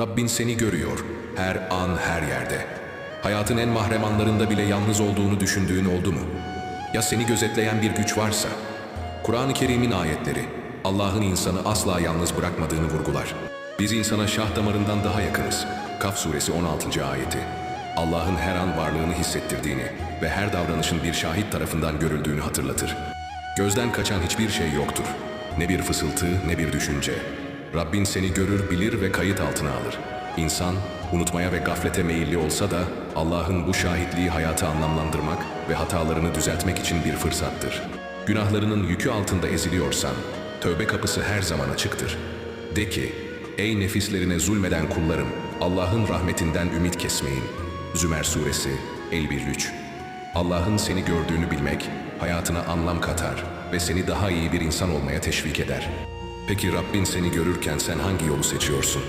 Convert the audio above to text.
Rabbin seni görüyor, her an her yerde. Hayatın en mahrem anlarında bile yalnız olduğunu düşündüğün oldu mu? Ya seni gözetleyen bir güç varsa? Kur'an-ı Kerim'in ayetleri, Allah'ın insanı asla yalnız bırakmadığını vurgular. Biz insana şah damarından daha yakınız. Kaf suresi 16. ayeti. Allah'ın her an varlığını hissettirdiğini ve her davranışın bir şahit tarafından görüldüğünü hatırlatır. Gözden kaçan hiçbir şey yoktur. Ne bir fısıltı ne bir düşünce. Rabbin seni görür, bilir ve kayıt altına alır. İnsan, unutmaya ve gaflete meyilli olsa da Allah'ın bu şahitliği hayatı anlamlandırmak ve hatalarını düzeltmek için bir fırsattır. Günahlarının yükü altında eziliyorsan, tövbe kapısı her zaman açıktır. De ki, ey nefislerine zulmeden kullarım, Allah'ın rahmetinden ümit kesmeyin. Zümer Suresi 51-3 Allah'ın seni gördüğünü bilmek, hayatına anlam katar ve seni daha iyi bir insan olmaya teşvik eder. Peki Rabbin seni görürken sen hangi yolu seçiyorsun?